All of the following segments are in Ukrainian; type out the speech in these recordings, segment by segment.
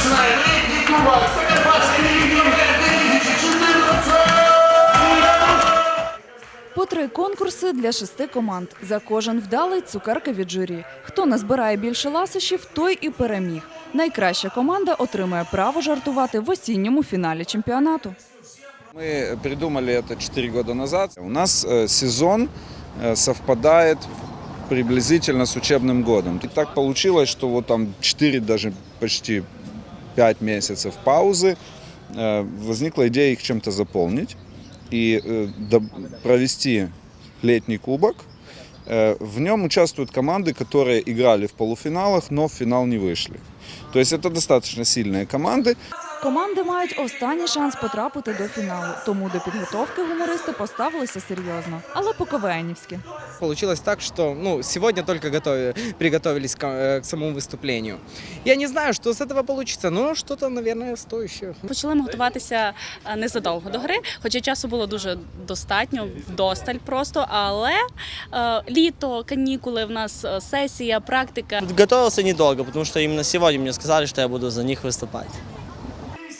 починає літній кубок, Закарпатський регіон 2014! По три конкурси для шести команд. За кожен вдалий цукерки від журі. Хто назбирає більше ласощів, той і переміг. Найкраща команда отримає право жартувати в осінньому фіналі чемпіонату. Ми придумали це 4 года назад. У нас е, сезон е, совпадает приблизительно с учебним годом. І так получилось, що вот там 4 навіть почти 5 месяцев паузы. Э, Возникла идея их чем-то заполнить и э, до- провести летний кубок. Э, В нем участвуют команды, которые играли в полуфиналах, но в финал не вышли. То есть это достаточно сильные команды. Команди мають останній шанс потрапити до фіналу, тому до підготовки гумористи поставилися серйозно, але по-КВНівськи. Получилось так, что ну, сегодня только готови- приготовились к, э, к самому выступлению. Я не знаю, что с этого получится, но что-то, наверное, стоящее. Почали ми готуватися е, незадовго до гри, хоча часу було дуже достатньо, вдосталь просто. Але е, літо, канікули, в нас е, сесія, практика. Готовился недолго, потому что именно сегодня мне сказали, что я буду за них выступать.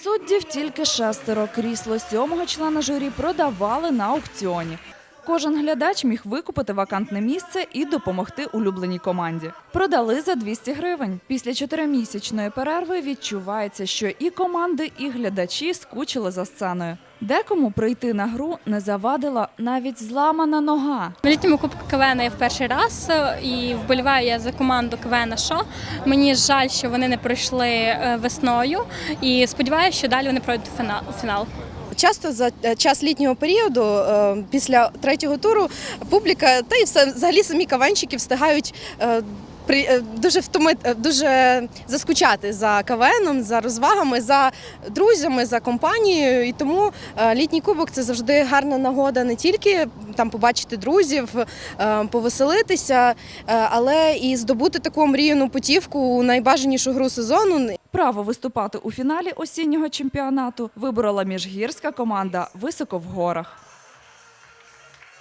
Суддів тільки шестеро. Крісло сьомого члена журі продавали на аукціоні. Кожен глядач міг викупити вакантне місце і допомогти улюбленій команді. Продали за 200 гривень. Після чотиримісячної перерви відчувається, що і команди, і глядачі скучили за сценою. Декому прийти на гру не завадила навіть зламана нога. На літньому кубку КВН я в перший раз е, і вболіваю я за команду КВН «Шо». Мені жаль, що вони не пройшли е, весною, і сподіваюся, що далі вони пройдуть фінал- фінал. Часто за е, час літнього періоду, е, після третього туру, публіка та й взагалі самі каванчики встигають. Е, Дуже втоми, е, дуже заскучати за КВНом, за розвагами, за друзями, за компанією. І тому е, літній кубок це завжди гарна нагода не тільки там побачити друзів, повеселитися, але і здобути таку мріяну путівку у найбажанішу гру сезону. Право виступати у фіналі осіннього чемпіонату виборола міжгірська команда Високо в горах.